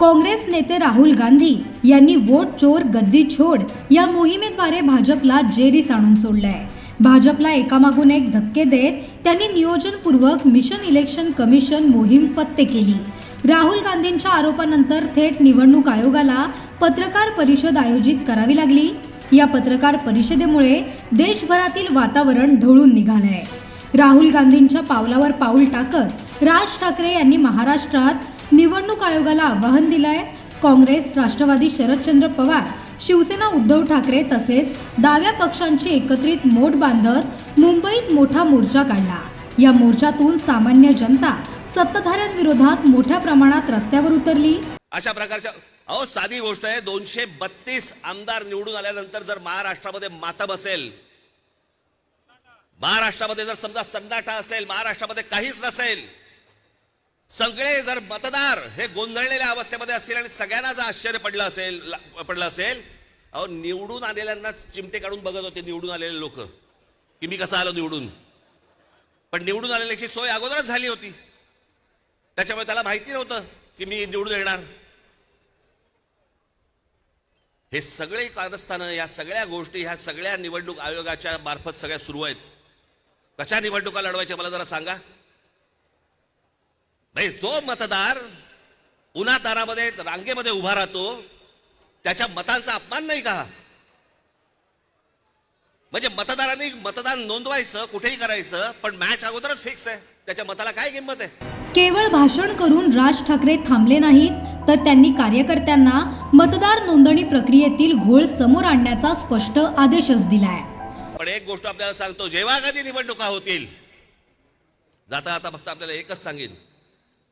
काँग्रेस नेते राहुल गांधी यांनी वोट चोर गद्दी छोड या मोहिमेद्वारे भाजपला जेरीस आणून सोडलंय. भाजपला एकामागून एक धक्के देत त्यांनी नियोजनपूर्वक मिशन इलेक्शन कमिशन मोहीम फत्ते केली. राहुल गांधींच्या आरोपानंतर थेट निवडणूक आयोगाला पत्रकार परिषद आयोजित करावी लागली. या पत्रकार परिषदेमुळे देशभरातील वातावरण ढवळून निघालंय. राहुल गांधींच्या पावलावर पाऊल टाकत राज ठाकरे यांनी महाराष्ट्रात निवडणूक आयोगाला आवाहन दिलंय. काँग्रेस राष्ट्रवादी शरदचंद्र पवार शिवसेना उद्धव ठाकरे तसेच डाव्या पक्षांची एकत्रित मोठ बांधत मुंबईत मोठा मोर्चा काढला. या मोर्चातून सामान्य जनता सत्ताधाऱ्यांविरोधात मोठ्या प्रमाणात रस्त्यावर उतरली. अशा प्रकारच्या अहो साधी गोष्ट आहे. दोनशे बत्तीस आमदार निवडून आल्यानंतर जर महाराष्ट्रामध्ये मातम असेल महाराष्ट्रामध्ये जर समजा सन्नाटा असेल महाराष्ट्रामध्ये काहीच नसेल सगळे जर मतदार हे गोंधळलेल्या अवस्थेमध्ये असतील आणि सगळ्यांना जर आश्चर्य पडलं असेल पडलं असेल अहो निवडून आलेल्यांना चिमटे काढून बघत होते निवडून आलेले लोक. की मी कसं आलो निवडून? पण निवडून आलेल्याची सोय अगोदरच झाली होती. त्याच्यामुळे त्याला माहिती नव्हतं की मी निवडून येणार. हे सगळे कारस्थानं या सगळ्या गोष्टी ह्या सगळ्या निवडणूक आयोगाच्या मार्फत सगळ्या सुरू आहेत. कशा निवडणुका लढवायच्या मला जरा सांगा? नाही जो मतदार उन्हातारामध्ये रांगेमध्ये उभा राहतो त्याच्या मतांचा अपमान नाही का? म्हणजे मतदारांनी मतदान नोंदवायचं कुठेही करायचं पण मॅच अगोदरच फिक्स आहे. त्याच्या मताला काय किंमत आहे? केवळ भाषण करून राज ठाकरे थांबले नाहीत तर त्यांनी कार्यकर्त्यांना मतदार नोंदणी प्रक्रियेतील घोळ समोर आणण्याचा स्पष्ट आदेशच दिलाय. पण एक गोष्ट आपल्याला सांगतो जेव्हा कधी निवडणुका होतील जाता आता फक्त आपल्याला एकच सांगेन.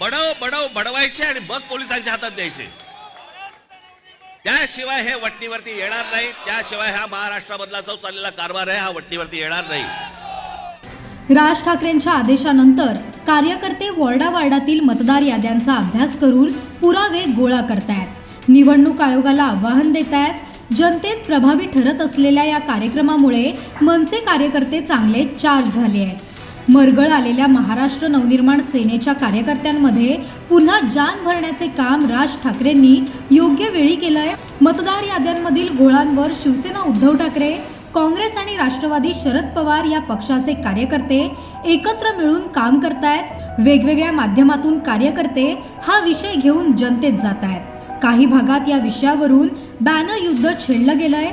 बडव बडव बडवायचे आणि मग पोलिसांच्या हातात द्यायचे. त्याशिवाय हे वटणीवरती येणार नाही. त्याशिवाय हा महाराष्ट्रामधला जो चाललेला कारभार आहे हा वटणीवरती येणार नाही. राज ठाकरेंच्या आदेशानंतर कार्यकर्ते वॉर्डा वार्डातील मतदार याद्यांचा अभ्यास करून पुरावे गोळा करतायत. निवडणूक आयोगाला आवाहन देतायत जनतेत प्रभावी ठरत असलेल्या या कार्यक्रमामुळे मनसे कार्यकर्ते चांगले चार्ज झाले आहेत. मरगळ आलेल्या महाराष्ट्र नवनिर्माण सेनेच्या कार्यकर्त्यांमध्ये पुन्हा जान भरण्याचे काम राज ठाकरेंनी योग्य वेळी केलंय. मतदार याद्यांमधील घोळांवर शिवसेना उद्धव ठाकरे काँग्रेस आणि राष्ट्रवादी शरद पवार या पक्षाचे कार्यकर्ते एकत्र मिळून काम करतायत. वेगवेगळ्या माध्यमातून कार्यकर्ते हा विषय घेऊन जनतेत जात आहेत काही भागात या विषयावरून बॅनर युद्ध छेडलं गेलंय.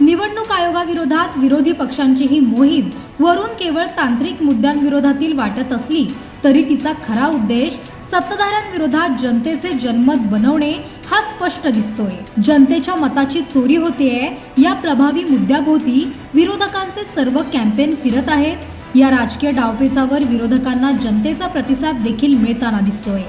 निवडणूक आयोगाविरोधात विरोधी पक्षांची ही मोहीम वरून केवळ तांत्रिक मुद्द्यांविरोधातील वाटत असली तरी तिचा खरा उद्देश सत्ताधाऱ्यांविरोधात जनतेचे जनमत बनवणे हा स्पष्ट दिसतोय. जनतेच्या मताची चोरी होतेय या प्रभावी मुद्द्याभोवती विरोधकांचे सर्व कॅम्पेन फिरत आहेत. या राजकीय डावपेचावर विरोधकांना जनतेचा प्रतिसाद देखील मिळताना दिसतोय.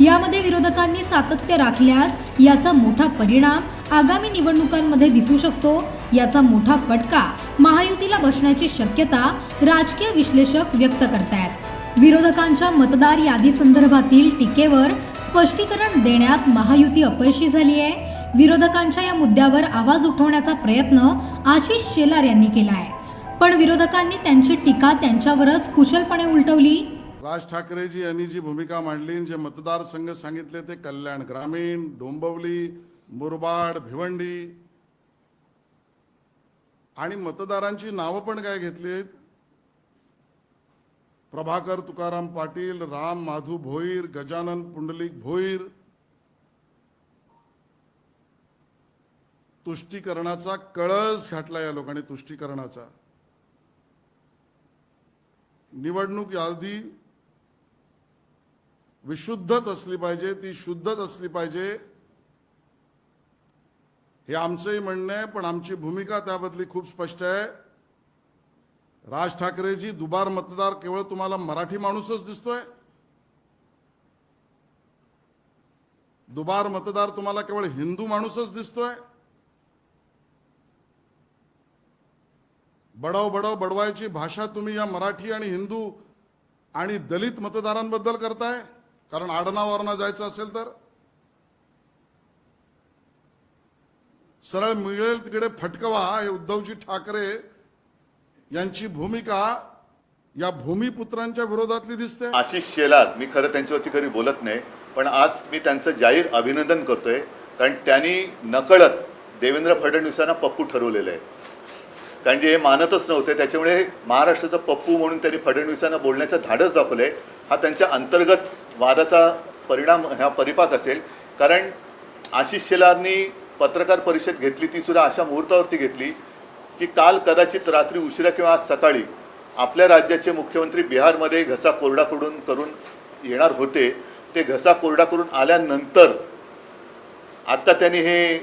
यामध्ये विरोधकांनी सातत्य राखल्यास याचा मोठा परिणाम आगामी निवडणुकांमध्ये दिसू शकतो. याचा मोठा फटका महायुतीला बसण्याची शक्यता राजकीय विश्लेषक व्यक्त करतायत. विरोधकांच्या मतदार यादी संदर्भातील टीकेवर स्पष्टीकरण देण्यात महायुती अपयशी झाली आहे विरोधकांच्या या मुद्द्यावर आवाज उठवण्याचा प्रयत्न आशिष शेलार यांनी केला आहे पण विरोधकांनी त्यांची टीका त्यांच्यावरच कुशलपणे उलटवली. राज ठाकरेजी यांनी जी भूमिका मांडली जे मतदारसंघ सांगितले ते कल्याण ग्रामीण डोंबवली मुरबाड भिवंडी. आणि मतदारांची नावं पण काय घेतलीत? प्रभाकर तुकाराम पाटील राम माधू भोईर गजानन पुंडलिक भोईर. तुष्टीकरणाचा कळस घातला या लोकांनी तुष्टीकरणाचा. निवडणूक यादी विशुद्धच असली पाहिजे ती शुद्धच असली पाहिजे. हे आमचंही म्हणणं आहे पण आमची भूमिका त्याबद्दली खूप स्पष्ट आहे. राज ठाकरेजी दुबार मतदार केवळ तुम्हाला मराठी माणूसच दिसतोय. दुबार मतदार तुम्हाला केवळ हिंदू माणूसच दिसतोय. बडव बडव बडवायची भाषा तुम्ही या मराठी आणि हिंदू आणि दलित मतदारांबद्दल करताय कारण आडनावरना जायचं असेल तर. सरळ मिळेल तिकडे फटकवा हे उद्धवजी ठाकरे यांची भूमिका या भूमिपुत्रांच्या विरोधातली दिसते. आशिष शेलार मी खरं त्यांच्यावरती कधी बोलत नाही पण आज मी त्यांचं जाहीर अभिनंदन करतोय कारण त्यांनी नकळत देवेंद्र फडणवीसांना पप्पू ठरवलेलं आहे कारण जे हे मानतच नव्हते त्याच्यामुळे महाराष्ट्राचं पप्पू म्हणून त्यांनी फडणवीसांना बोलण्याचं धाडस दाखवलंय हा त्यांच्या अंतर्गत वादाचा परिणाम हा परिपाक असेल. कारण आशिष शेलारनी पत्रकार परिषद घेतली ती सुद्धा अशा मुहूर्तावरती घेतली की काल कदाचित रात्री उशिरा किंवा आज सकाळी आपल्या राज्याचे मुख्यमंत्री बिहारमध्ये घसा कोरडा करून करून येणार होते. ते घसा कोरडा करून आल्यानंतर आत्ता त्यांनी हे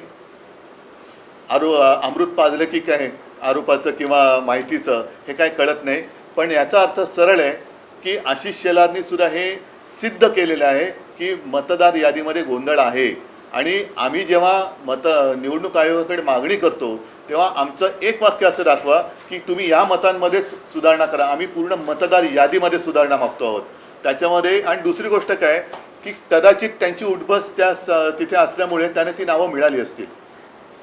आरो अमृत पाजलं की काय आरोपाचं किंवा माहितीचं हे काय कळत नाही. पण याचा अर्थ सरळ आहे की आशिष शेलारनी सुद्धा हे सिद्ध केलेलं आहे की मतदार यादीमध्ये गोंधळ आहे. आणि आम्ही जेव्हा मत निवडणूक आयोगाकडे मागणी करतो तेव्हा आमचं एक वाक्य असं दाखवा की तुम्ही या मतांमध्येच सुधारणा करा. आम्ही पूर्ण मतदार यादीमध्ये सुधारणा मागतो आहोत. त्याच्यामध्ये आणि दुसरी गोष्ट काय की कदाचित त्यांची उठबस त्या तिथे असल्यामुळे त्यांना ती नावं मिळाली असतील.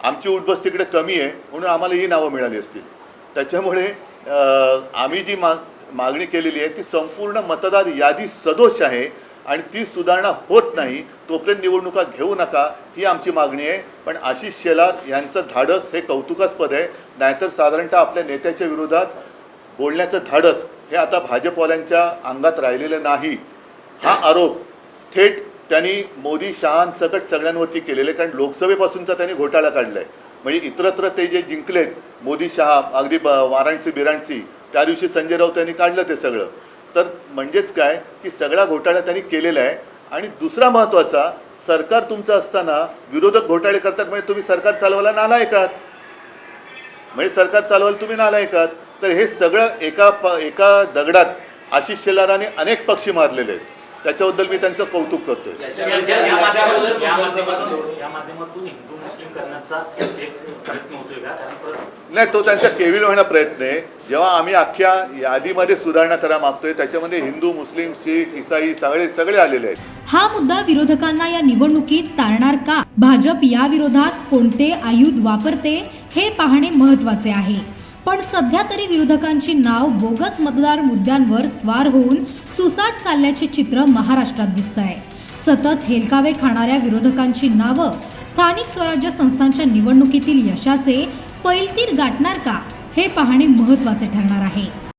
आमची उठबस तिकडे कमी आहे म्हणून आम्हाला ही नावं मिळाली असतील. त्याच्यामुळे आम्ही जी मा मागणी केलेली आहे ती संपूर्ण मतदार यादी सदोष आहे. आणि ती सुधारणा होत नाही तोपर्यंत निवडणुका घेऊ नका ही आमची मागणी आहे. पण आशिष शेलार यांचं धाडस हे कौतुकास्पद आहे. नाहीतर साधारणतः आपल्या नेत्याच्या विरोधात बोलण्याचं धाडस हे आता भाजपवाल्यांच्या अंगात राहिलेलं नाही. हा आरोप थेट त्यांनी मोदी शहांसकट सगळ्यांवरती केलेले कारण लोकसभेपासूनचा त्यांनी घोटाळा काढलाय. म्हणजे इतरत्र ते जे जिंकलेत मोदी शहा अगदी वाराणसी बिराणसी त्या दिवशी संजय राऊत यांनी काढलं ते सगळं. तर म्हणजेच काय की सगळा घोटाळा त्यांनी केलेला आहे. आणि दुसरा महत्त्वाचा सरकार तुमचं असताना विरोधक घोटाळे करतात म्हणजे तुम्ही सरकार चालवायला नालायकात. म्हणजे सरकार चालवायला तुम्ही नालायकात. तर हे सगळं एका प एका दगडात आशिष शेलाराने अनेक पक्षी मारलेले आहेत. त्याच्याबद्दल मी त्यांचं कौतुक करतोय. नाही तो त्यांचा केविल होण्याचा प्रयत्न आहे. जेव्हा आम्ही अख्ख्या यादीमध्ये सुधारणा करा मागतोय त्याच्यामध्ये हिंदू मुस्लिम शीख इसाई सगळे सगळे आलेले आहेत. हा मुद्दा विरोधकांना या निवडणुकीत तारणार का? भाजप या विरोधात कोणते आयुध वापरते? हे पाहणे महत्त्वाचे आहे. पण सध्या तरी विरोधकांची नाव बोगस मतदार मुद्द्यांवर स्वार होऊन सुसाट चालल्याचे चित्र महाराष्ट्रात दिसत आहे सतत हेलकावे खाणाऱ्या विरोधकांची नावं स्थानिक स्वराज्य संस्थांच्या निवडणुकीतील यशाचे पैलतीर गाठणार का हे पाहणे महत्त्वाचे ठरणार आहे.